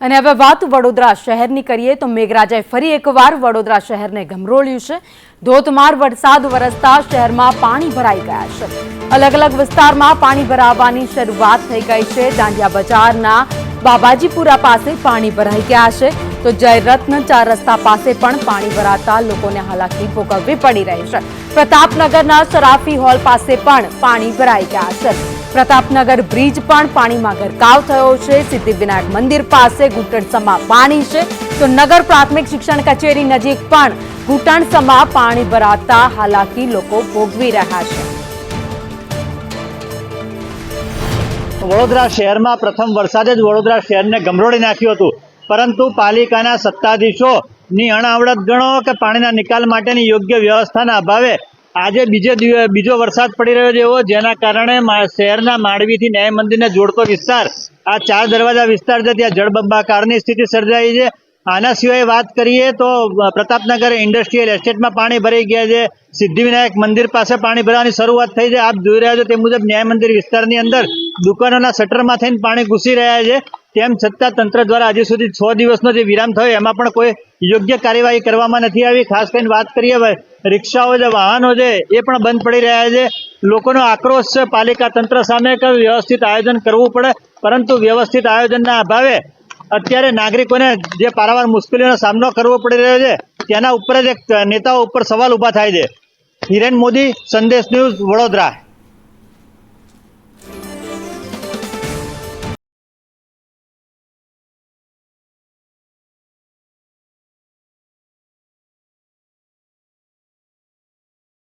અને હવે વાત વડોદરા શહેરની કરીએ તો મેઘરાજાએ ફરી એકવાર વડોદરા શહેરને ગમરોળ્યું છે. ધોધમાર વરસાદ વરસતા શહેરમાં પાણી ભરાઈ ગયા છે. અલગ અલગ વિસ્તારમાં પાણી ભરાવાની શરૂઆત થઈ ગઈ છે. દાંડિયા બજારના બાબાજીપુરા પાસે પાણી ભરાઈ ગયા છે. તો જયરત્ન ચાર રસ્તા પાસે પણ પાણી ભરાતા લોકોને હાલાકી ભોગવવી પડી રહી છે. પ્રતાપનગરના સરાફી હોલ પાસે પણ પાણી ભરાઈ ગયા છે. પ્રતાપનગર બ્રિજ પણ પાણીમાં ગરકાવ થયો છે. સિદ્ધિવિનાયક મંદિર પાસે ઘૂંટણસમાં પાણી છે. તો નગર પ્રાથમિક શિક્ષણ કચેરી નજીક પણ ઘૂંટણસમાં પાણી ભરાતા હાલાકી લોકો ભોગવી રહ્યા છે. વડોદરા શહેરમાં પ્રથમ વરસાદે જ વડોદરા શહેરને ગમરોળી નાખ્યું હતું. પરંતુ પાલિકાના સત્તાધીશોની અણાવડત ગણો કે પાણીના નિકાલ માટેની યોગ્ય વ્યવસ્થાના અભાવે આજે બીજે બીજો વરસાદ પડી રહ્યો છે એવો, જેના કારણે શહેરના માંડવીથી ન્યાય મંદિરને જોડતો વિસ્તાર, આ ચાર દરવાજા વિસ્તાર છે, ત્યાં જળબંબાકારની સ્થિતિ સર્જાઈ છે. આના સિવાય વાત કરીએ તો પ્રતાપનગર ઇન્ડસ્ટ્રીયલ એસ્ટેટમાં પાણી ભરાઈ ગયા છે. સિદ્ધિવિનાયક મંદિર પાસે પાણી ભરવાની શરૂઆત થઈ છે. આપ જોઈ રહ્યા છો તે મુજબ ન્યાય મંદિર વિસ્તારની અંદર દુકાનોના શટરમાં થઈને પાણી ઘૂસી રહ્યા છે. તેમ છતાં તંત્ર દ્વારા હજી સુધી છ દિવસનો જે વિરામ થયો, એમાં પણ કોઈ યોગ્ય કાર્યવાહી કરવામાં નથી આવી. ખાસ કરીને વાત કરીએ, હવે રિક્ષાઓ જે, વાહનો છે એ પણ બંધ પડી રહ્યા છે. લોકોનો આક્રોશ છે. પાલિકા તંત્ર સામે કે વ્યવસ્થિત આયોજન કરવું પડે. પરંતુ વ્યવસ્થિત આયોજનના અભાવે અત્યારે નાગરિકોને જે પારાવાર મુશ્કેલીઓનો સામનો કરવો પડી રહ્યો છે, તેના ઉપર જ એક નેતાઓ ઉપર સવાલ ઊભા થાય છે. હિરેન મોદી, સંદેશ ન્યૂઝ વડોદરા.